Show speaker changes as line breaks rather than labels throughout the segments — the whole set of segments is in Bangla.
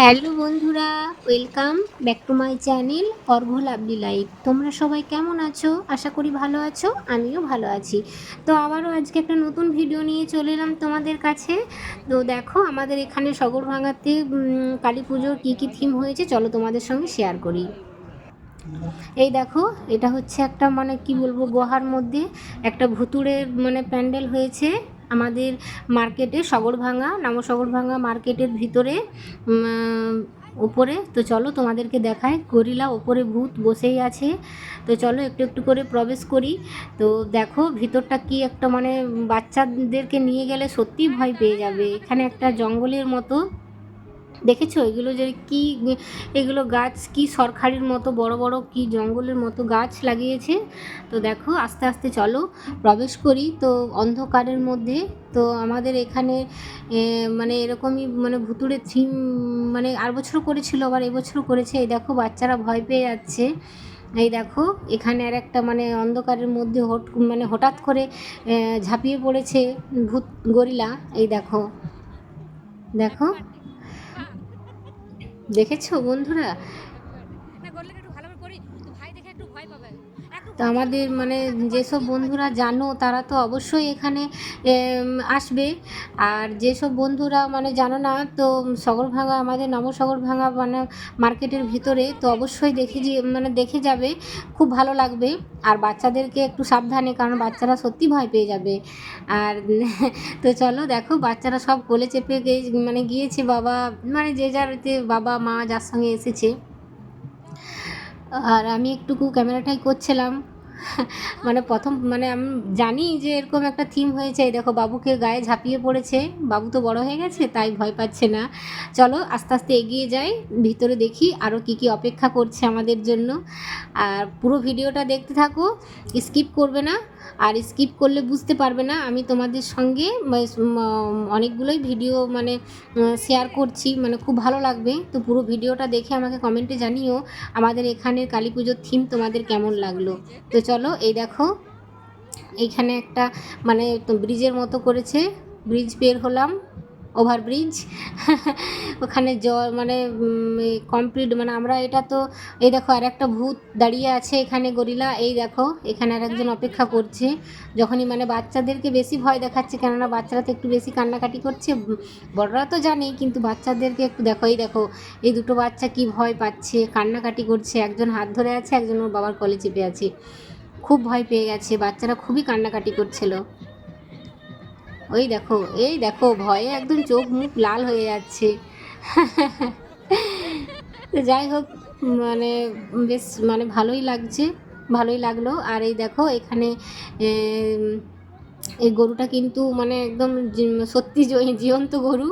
হ্যালো বন্ধুরা, welcome back to my channel Argha lovely life. তোমরা সবাই কেমন আছো? আশা করি ভালো আছো, আমিও ভালো আছি। তো আবারও আজকে একটা নতুন ভিডিও নিয়ে চলে এলাম তোমাদের কাছে। তো দেখো, আমাদের এখানে সগরভাঙাতে কালী পুজোর কী কী থিম হয়েছে চলো তোমাদের সঙ্গে শেয়ার করি। এই দেখো, এটা হচ্ছে একটা মানে কি বলব, গুহার মধ্যে একটা ভুতুড়ের মানে প্যান্ডেল হয়েছে। আমাদের মার্কেটে সগরভাঙা নাম সগরভাঙা মার্কেটের ভিতরে ওপরে। তো চলো তোমাদেরকে দেখায় গরিলা ওপরে ভূত বসেই আছে। তো চলো একটু একটু করে প্রবেশ করি। তো দেখো ভিতরটা কি একটা মানে বাচ্চাদেরকে নিয়ে গেলে সত্যি ভয় পেয়ে যাবে। এখানে একটা জঙ্গলের মতো। দেখেছ? এগুলো যে কি এগুলো গাছ কি সরকারির মতো, বড় বড় কি জঙ্গলের মতো গাছ লাগিয়েছে? তো দেখো, আস্তে আস্তে চলো, প্রবেশ করি। তো অন্ধকারের মধ্যে, তো আমাদের এখানে মানে এরকমই মানে ভুতুড়ে থিম মানে আর বছরও করেছিল, আবার এবছরও করেছে। এই দেখো, বাচ্চারা ভয় পেয়ে যাচ্ছে। এই দেখো, এখানে আর একটা মানে অন্ধকারের মধ্যে হট মানে হঠাৎ করে ঝাঁপিয়ে পড়েছে ভূত গরিলা। এই দেখো দেখো। দেখেছ বন্ধুরা
না করলে একটু ভালো করে করি তো
আমাদের মানে যেসব বন্ধুরা জানো তারা তো অবশ্যই এখানে আসবে। আর যেসব বন্ধুরা মানে জানো না তো সগরভাঙা আমাদের নবসগরভাঙা মানে মার্কেটের ভিতরে তো অবশ্যই দেখে যে মানে দেখে যাবে খুব ভালো লাগবে। আর বাচ্চাদেরকে একটু সাবধানে কারণ বাচ্চারা সত্যি ভয় পেয়ে যাবে। আর তো চলো দেখো বাচ্চারা সব কোলে চেপে গিয়ে মানে গিয়েছে বাবা মানে যে যার বাবা মা যার সঙ্গে এসেছে। আর আমি একটুকু ক্যামেরাটাই করছিলাম। মানে প্রথম মানে আমি জানি যে এরকম একটা থিম হয়েছে। দেখো, বাবুকে গায়ে ঝাঁপিয়ে পড়েছে। বাবু তো বড় হয়ে গেছে, তাই ভয় পাচ্ছে না। চলো, আস্তে আস্তে এগিয়ে যাই। ভিতরে দেখি আরও কি কি অপেক্ষা করছে আমাদের জন্য। আর পুরো ভিডিওটা দেখতে থাকো স্কিপ করবে না। আর স্কিপ করলে বুঝতে পারবে না, আমি তোমাদের সঙ্গে অনেকগুলোই ভিডিও মানে শেয়ার করছি। মানে খুব ভালো লাগবে। তো পুরো ভিডিওটা দেখে আমাকে কমেন্টে জানিও, আমাদের এখানের কালী পুজোর থিম তোমাদের কেমন লাগল? তো চলো, এই দেখো, এইখানে একটা মানে ব্রিজের মতো করেছে, ব্রিজ বের হলাম, ওভার ব্রিজ, ওখানে জল মানে কমপ্লিট মানে আমরা এটা তো, এই দেখো, আর একটা ভূত দাঁড়িয়ে আছে এখানে, গরিলা, এই দেখো, এখানে আর একজন অপেক্ষা করছে, যখনই মানে বাচ্চাদেরকে বেশি ভয় দেখাচ্ছে, কেননা বাচ্চারা তো একটু বেশি কান্নাকাটি করছে বড়রা তো জানেই কিন্তু বাচ্চাদেরকে একটু দেখো, এই দেখো, এই দুটো বাচ্চা কি ভয় পাচ্ছে, কান্নাকাটি করছে, একজন হাত ধরে আছে, একজন ওর বাবার কলে চেপে আছে খুব ভয় পেয়ে গেছে, বাচ্চারা খুবই কান্নাকাটি করছিল। ওই দেখো, এই দেখো, ভয়ে একদম চোখ মুখ লাল হয়ে যাচ্ছে। যাই হোক মানে বেশ মানে ভালোই লাগছে, ভালোই লাগল। আর এই দেখো, এখানে এই গরুটা কিন্তু মানে একদম সত্যি জীবন্ত গরু।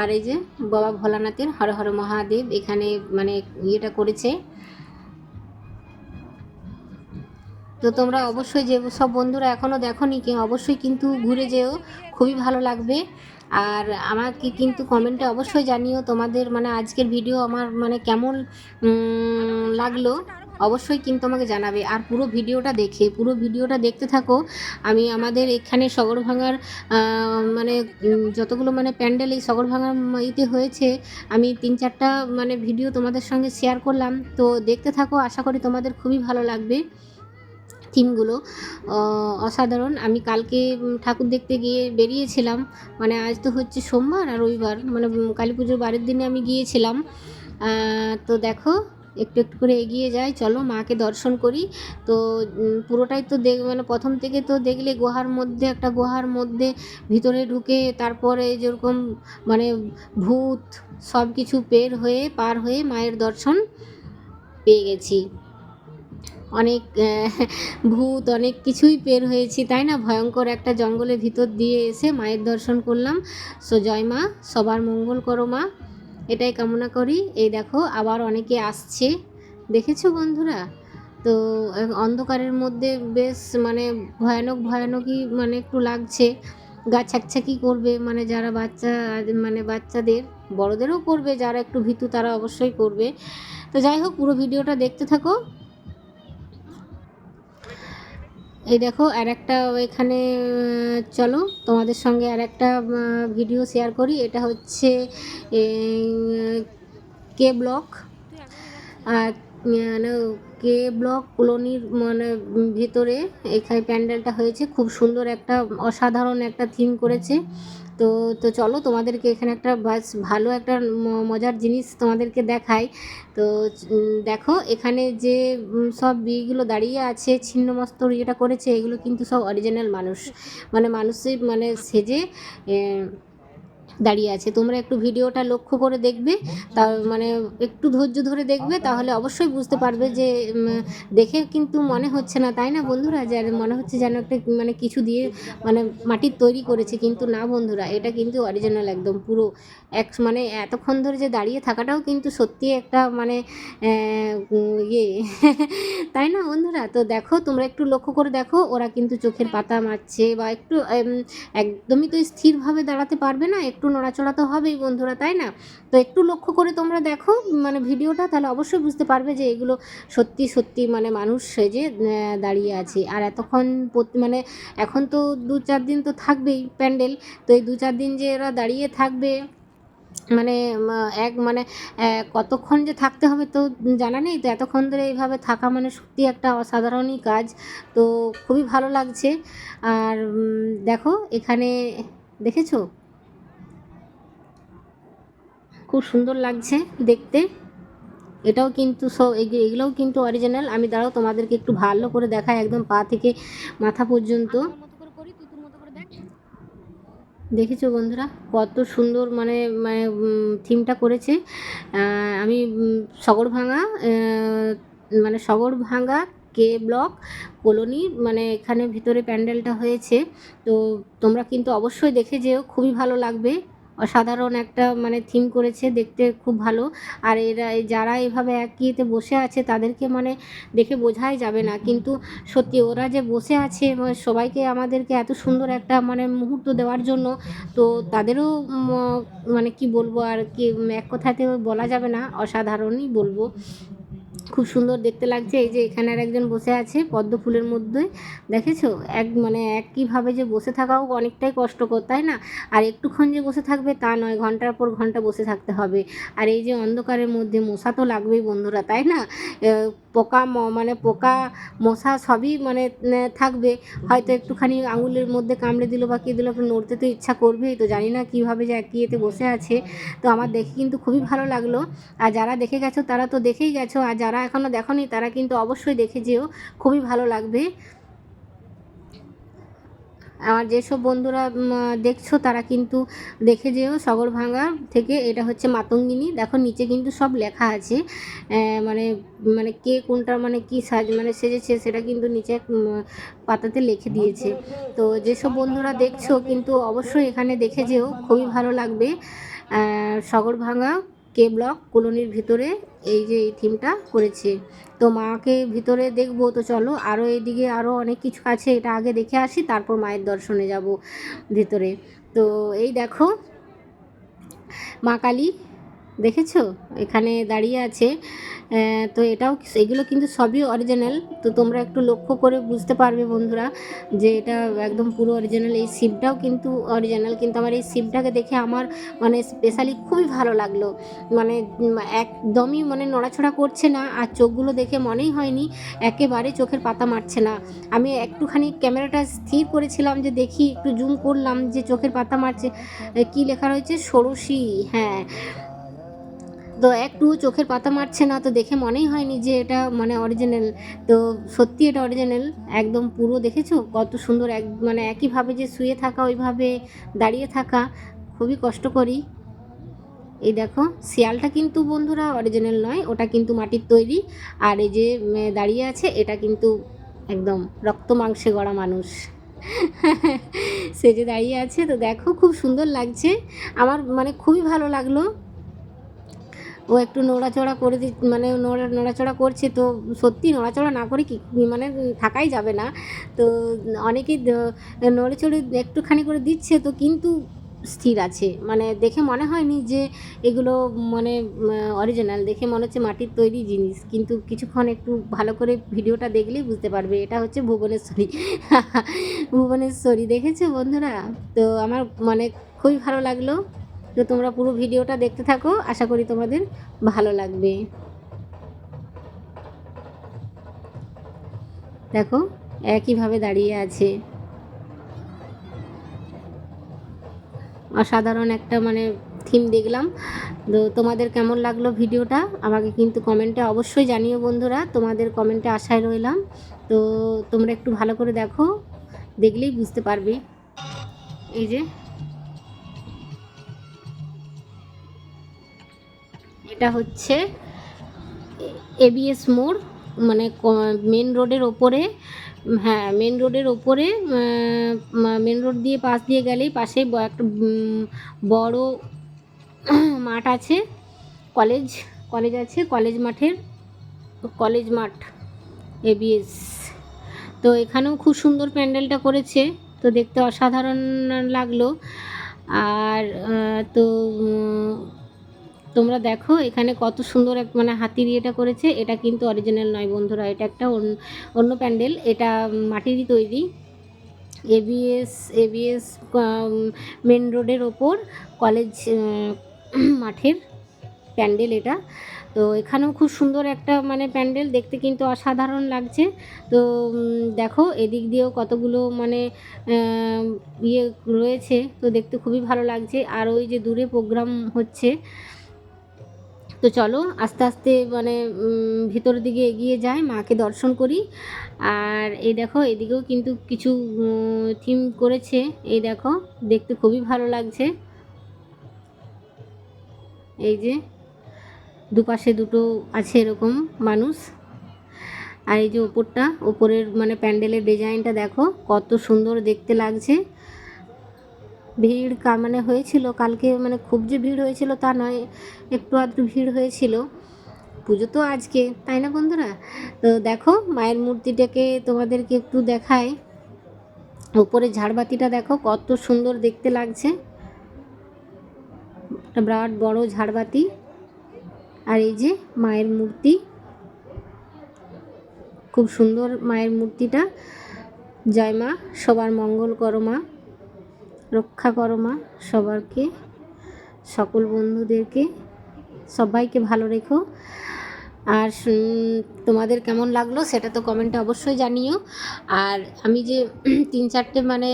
আর এই যে বাবা ভোলানাথের, হর হর মহাদেব এখানে মানে ইয়েটা করেছে। তো তোমরা অবশ্যই যে সব বন্ধুরা এখনও দেখোনি কি, অবশ্যই কিন্তু ঘুরে যেও, খুবই ভালো লাগবে। আর আমাকে কিন্তু কমেন্টে অবশ্যই জানিও তোমাদের মানে আজকের ভিডিও আমার মানে কেমন লাগল। অবশ্যই কিন্তু আমাকে জানাবে। আর পুরো ভিডিওটা দেখে, পুরো ভিডিওটা দেখতে থাকো। আমি আমাদের এখানে সগরভাঙার মানে যতগুলো মানে প্যান্ডেল এই সগরভাঙার ইতে হয়েছে, আমি তিন চারটা মানে ভিডিও তোমাদের সঙ্গে শেয়ার করলাম। তো দেখতে থাকো, আশা করি তোমাদের খুবই ভালো লাগবে। থিমগুলো অসাধারণ। আমি কালকে ঠাকুর দেখতে গিয়ে বেরিয়েছিলাম। মানে আজ তো হচ্ছে সোমবার আর রবিবার। মানে কালী পুজোর বারের দিনে আমি গিয়েছিলাম। তো দেখো, একটু একটু করে এগিয়ে যাই। চলো, মাকে দর্শন করি। তো পুরোটাই তো দেখ মানে প্রথম থেকে তো দেখলে গুহার মধ্যে, একটা গুহার মধ্যে ভিতরে ঢুকে তারপরে যেরকম মানে ভূত সব কিছু পের হয়ে, পার হয়ে মায়ের দর্শন পেয়ে গেছি। অনেক ভূত, অনেক কিছুই পের হয়েছি, তাই না? ভয়ঙ্কর একটা জঙ্গলের ভিতর দিয়ে এসে মায়ের দর্শন করলাম। সো জয় মা, সবার মঙ্গল করো মা। এটাই কামনা করি। এই দেখো, আবার অনেকে আসছে। দেখেছ বন্ধুরা? তো অন্ধকারের মধ্যে বেশ মানে ভয়ানক, ভয়ানকই মানে একটু লাগছে। গা ছ্যাকছ্যাকি করবে মানে যারা বাচ্চা মানে বাচ্চাদের, বড়দেরও করবে, যারা একটু ভীতু তারা অবশ্যই করবে। তো যাই হোক, পুরো ভিডিওটা দেখতে থাকো। এই দেখো আর একটা এখানে চলো তোমাদের সঙ্গে আর একটা ভিডিও শেয়ার করি। এটা হচ্ছে কে ব্লক। আর মানে কে ব্লক কলোনির মানে ভিতরে, এখানে প্যান্ডেলটা হয়েছে। খুব সুন্দর একটা, অসাধারণ একটা থিম করেছে। তো তো চলো তোমাদেরকে এখানে একটা বাস ভালো একটা মজার জিনিস তোমাদেরকে দেখাই। তো দেখো এখানে যে সব বিয়েগুলো দাঁড়িয়ে আছে ছিন্নমস্ত যেটা করেছে, এগুলো কিন্তু সব অরিজিনাল মানুষ। মানে মানুষের মানে সেজে দাঁড়িয়ে আছে। তোমরা একটু ভিডিওটা লক্ষ্য করে দেখবে। তা মানে একটু ধৈর্য ধরে দেখবে, তাহলে অবশ্যই বুঝতে পারবে যে দেখে কিন্তু মনে হচ্ছে না, তাই না বন্ধুরা? যে মনে হচ্ছে যেন একটা মানে কিছু দিয়ে মানে মাটির তৈরি করেছে, কিন্তু না বন্ধুরা, এটা কিন্তু অরিজিনাল একদম পুরো এক মানে এতক্ষণ ধরে যে দাঁড়িয়ে থাকাটাও কিন্তু সত্যি একটা মানে ইয়ে। তাই না বন্ধুরা? তো দেখো, তোমরা একটু লক্ষ্য করে দেখো, ওরা কিন্তু চোখের পাতা মারছে বা একটু একদমই তো স্থিরভাবে দাঁড়াতে পারবে না, একটু নড়াচড়া তো হবেই বন্ধুরা, তাই না? তো একটু লক্ষ্য করে তোমরা দেখো মানে ভিডিওটা তাহলে অবশ্যই বুঝতে পারবে যে এগুলো সত্যি সত্যি মানে মানুষ সেজে দাঁড়িয়ে আছে। আর এতক্ষণ মানে এখন তো দু চার দিন তো থাকবেই প্যান্ডেল, তো এই দু চার দিন যে এরা দাঁড়িয়ে থাকবে মানে এক মানে কতক্ষণ যে থাকতে হবে তো জানা নেই। তো এতক্ষণ ধরে এইভাবে থাকা মানে সত্যি একটা অসাধারণই কাজ। তো খুবই ভালো লাগছে। আর দেখো, এখানে দেখেছ? খুব সুন্দর লাগছে দেখতে। এটাও কিন্তু সব এগ- এগুলোও কিন্তু অরিজিনাল আমি দাঁড়াও তোমাদেরকে একটু ভালো করে দেখাই একদম পা থেকে মাথা পর্যন্ত। দেখেছ বন্ধুরা? কত সুন্দর মানে মানে থিমটা করেছে। আমি সগড়ভাঙা আহ, মানে সগড়ভাঙা কে ব্লক কলোনি মানে এখানে ভিতরে প্যান্ডেলটা হয়েছে। তো তোমরা কিন্তু অবশ্যই দেখে যেও খুবই ভালো লাগবে। অসাধারণ একটা মানে থিম করেছে, দেখতে খুব ভালো। আর এরা যারা এভাবে একইতে বসে আছে, তাদেরকে মানে দেখে বোঝাই যাবে না। কিন্তু সত্যি ওরা যে বসে আছে সবাইকে আমাদেরকে এত সুন্দর একটা মানে মুহূর্ত দেওয়ার জন্য, তো তাদেরও মানে কি বলব আর কি, এক কথাতে বলা যাবে না। অসাধারণই বলব। খুব সুন্দর দেখতে লাগছে। এই যে এখানে আর একজন বসে আছে পদ্ম ফুলের মধ্যে। দেখেছ? এক মানে একইভাবে যে বসে থাকাও অনেকটাই কষ্টকর, তাই না? আর একটুক্ষণ যে বসে থাকবে তা নয়, ঘণ্টার পর ঘণ্টা বসে থাকতে হবে। আর এই যে অন্ধকারের মধ্যে মশা তো লাগবেই বন্ধুরা, তাই না? পোকা মানে পোকা, মশা সবই মানে থাকবে। হয়তো একটুখানি আঙুলের মধ্যে কামড়ে দিল বা কী দিল নড়তে তো ইচ্ছা করবেই, তো জানি না কীভাবে যে এতে বসে আছে। তো আমার দেখে কিন্তু খুবই ভালো লাগল। আর যারা দেখে গেছো, তারা তো দেখেই গেছো। আর যারা এখনও দেখো তারা কিন্তু অবশ্যই দেখে যেও। খুবই ভালো লাগবে। আমার যেসব বন্ধুরা দেখছ তারা কিন্তু দেখে যেও সগরভাঙ্গা থেকে। এটা হচ্ছে মাতঙ্গিনী। দেখো নিচে কিন্তু সব লেখা আছে। মানে মানে কে কোনটা মানে কি সাজ মানে সেজেছে, সেটা কিন্তু নিচে পাতাতে লিখে দিয়েছে। তো যেসব বন্ধুরা দেখছ কিন্তু অবশ্যই এখানে দেখে যেও। খুবই ভালো লাগবে। সগরভাঙ্গা কে ব্লক কলোনির ভিতরে এই যে এই থিমটা করেছে। তো মাকে ভিতরে দেখব, তো চলো আরও এদিকে আরও অনেক কিছু আছে, এটা আগে দেখে আসি, তারপর মায়ের দর্শনে যাব ভিতরে। তো এই দেখো, মা কালী দেখেছ? এখানে দাঁড়িয়ে আছে। তো এটাও এগুলো কিন্তু সবই অরিজিনাল তো তোমরা একটু লক্ষ্য করে বুঝতে পারবে বন্ধুরা যে এটা একদম পুরো অরিজিনাল এই শিবটাও কিন্তু অরিজিনাল কিন্তু আমার এই শিবটাকে দেখে আমার মানে স্পেশালি খুবই ভালো লাগল। মানে একদমই মানে নড়াচড়া করছে না আর চোখগুলো দেখে মনেই হয়নি, একেবারে চোখের পাতা মারছে না। আমি একটুখানি ক্যামেরাটা স্থির করেছিলাম যে দেখি, একটু জুম করলাম যে চোখের পাতা মারছে। কি লেখা রয়েছে? ষোড়শী হ্যাঁ। তো একটু চোখের পাতা মারছে না, তো দেখে মনেই হয়নি যে এটা মানে অরিজিনাল তো সত্যি এটা অরিজিনাল একদম পুরো দেখেছ? কত সুন্দর এক মানে একইভাবে যে শুয়ে থাকা, ওইভাবে দাঁড়িয়ে থাকা, খুবই কষ্টকরী এই দেখো, শিয়ালটা কিন্তু বন্ধুরা অরিজিনাল নয়, ওটা কিন্তু মাটির তৈরি। আর এই যে দাঁড়িয়ে আছে, এটা কিন্তু একদম রক্ত মাংসে গড়া মানুষ। সে যে দাঁড়িয়ে আছে, তো দেখো, খুব সুন্দর লাগছে। আমার মানে খুবই ভালো লাগল। ও একটু নড়াচড়া করে দি মানে নড়া, নড়াচড়া করছে তো সত্যি নড়াচড়া না করে কি মানে থাকাই যাবে না। তো অনেকেই দ- নড়ে চড়ে একটুখানি করে দিচ্ছে তো কিন্তু স্থির আছে। মানে দেখে মনে হয়নি যে এগুলো মানে অরিজিনাল দেখে মনে হচ্ছে মাটির তৈরি জিনিস। কিন্তু কিছুক্ষণ একটু ভালো করে ভিডিওটা দেখলেই বুঝতে পারবে। এটা হচ্ছে ভুবনেশ্বরী। ভুবনেশ্বরী। দেখেছে বন্ধুরা? তো আমার মানে খুবই ভালো লাগল। তো তোমরা পুরো ভিডিওটা দেখতে থাকো, আশা করি তোমাদের ভালো লাগবে। দেখো একইভাবে দাঁড়িয়ে আছে। অসাধারণ একটা মানে থিম দেখলাম। তো তোমাদের কেমন লাগল ভিডিওটা? আমাকে কিন্তু কমেন্টে অবশ্যই জানিও বন্ধুরা, তোমাদের কমেন্টে আশায় রইলাম। তো তোমরা একটু ভালো করে দেখো, দেখলেই বুঝতে পারবে। এই যে এটা হচ্ছে এবিএস মোড় মানে মেন রোডের ওপরে হ্যাঁ মেন রোডের ওপরে মেন রোড দিয়ে পাশ দিয়ে গেলেই পাশে একটা বড় মাঠ আছে কলেজ কলেজ আছে কলেজ মাঠের কলেজ মাঠ এবিএস তো এখানেও খুব সুন্দর প্যান্ডেলটা করেছে, তো দেখতে অসাধারণ লাগল। আর তো তোমরা দেখো, এখানে কত সুন্দর এক মানে হাতির ইয়েটা করেছে। এটা কিন্তু অরিজিনাল নয় বন্ধুরা, এটা একটা অন্য- প্যান্ডেল। এটা মাটিরই তৈরি। এবিএস এবিএস মেন রোডের ওপর কলেজ মাঠের প্যান্ডেল এটা। তো এখানেও খুব সুন্দর একটা মানে প্যান্ডেল, দেখতে কিন্তু অসাধারণ লাগছে। তো দেখো, এদিক দিয়েও কতগুলো মানে ইয়ে রয়েছে, তো দেখতে খুবই ভালো লাগছে। আর ওই যে দূরে প্রোগ্রাম হচ্ছে তো চলো আস্তে আস্তে মানে উম, ভিতরের দিকে এগিয়ে যাই মাকে দর্শন করি। আর এই দেখো এদিকেও কিন্তু কিছু থিম করেছে। এই দেখো দেখতে খুবই ভালো লাগছে। এই যে দুপাশে দুটো আছে এরকম মানুষ। আর এই যে ওপরটা ওপরের মানে প্যান্ডেলের ডিজাইনটা দেখো কত সুন্দর দেখতে লাগছে। ভিড় মানে হয়েছিল, কালকে মানে খুব যে ভিড় হয়েছিল তা নয়, একটু আধটু ভিড় হয়েছিল। পুজো তো আজকে, তাই না বন্ধুরা? তো দেখো, মায়ের মূর্তিটাকে তোমাদেরকে একটু দেখায় উপরে ঝাড়বাতিটা দেখো, কত সুন্দর দেখতে লাগছে। বিরাট বড় ঝাড়বাতি। আর এই যে মায়ের মূর্তি। খুব সুন্দর মায়ের মূর্তিটা। জয় মা, সবার মঙ্গল করো মা। রক্ষা করো মা, সবারকে, সকল বন্ধুদেরকে, সবাইকে ভালো রেখো। আর তোমাদের কেমন লাগল সেটা তো কমেন্টে অবশ্যই জানিও। আর আমি যে তিন চারটে মানে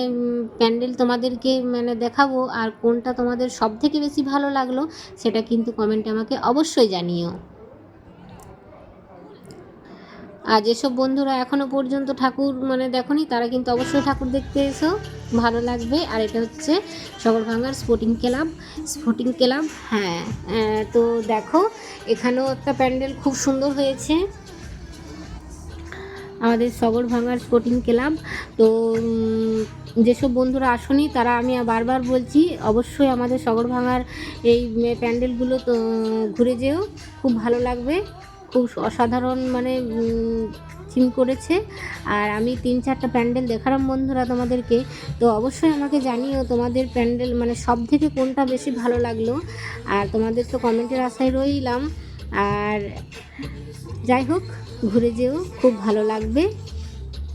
প্যান্ডেল তোমাদেরকে মানে দেখাবো আর কোনটা তোমাদের সব থেকে বেশি ভালো লাগল সেটা কিন্তু কমেন্টে আমাকে অবশ্যই জানিও। আর যেসব বন্ধুরা এখনও পর্যন্ত ঠাকুর মানে দেখনি, তারা কিন্তু অবশ্যই ঠাকুর দেখতে এসো। ভালো লাগবে। আর এটা হচ্ছে সগরভাঙ্গার স্পোর্টিং ক্লাব। স্পোর্টিং ক্লাব হ্যাঁ। তো দেখো, এখানেও একটা প্যান্ডেল খুব সুন্দর হয়েছে। আমাদের সগরভাঙ্গার স্পোর্টিং ক্লাব। তো যেসব বন্ধুরা আসনি, তারা আমি বারবার বলছি, অবশ্যই আমাদের সগরভাঙ্গার এই প্যান্ডেলগুলো তো, ঘুরে যেও। খুব ভালো লাগবে। খুব অসাধারণ মানে থিম করেছে। আর আমি তিন চারটা প্যান্ডেল দেখালাম বন্ধুরা তোমাদেরকে। তো অবশ্যই আমাকে জানিও তোমাদের প্যান্ডেল মানে সব থেকে কোনটা বেশি ভালো লাগল। আর তোমাদের তো কমেন্টের আশায় রইলাম। আর যাই হোক, ঘুরে যেও, খুব ভালো লাগবে।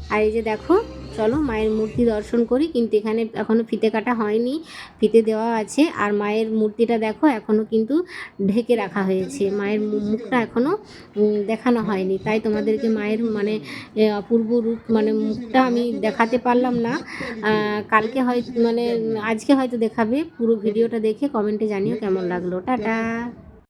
আর এই যে দেখো চলো মায়ের মূর্তি দর্শন করি, কিন্তু এখানে এখনও ফিতে কাটা হয়নি, ফিতে দেওয়া আছে। আর মায়ের মূর্তিটা দেখো এখনও কিন্তু ঢেকে রাখা হয়েছে। মায়ের মুখটা এখনও দেখানো হয়নি। তাই তোমাদেরকে মায়ের মানে অপূর্ব রূপ মানে মুখটা আমি দেখাতে পারলাম না। কালকে হয় মানে আজকে হয়তো দেখাবে। পুরো ভিডিওটা দেখে কমেন্টে জানিও কেমন লাগল। টাটা!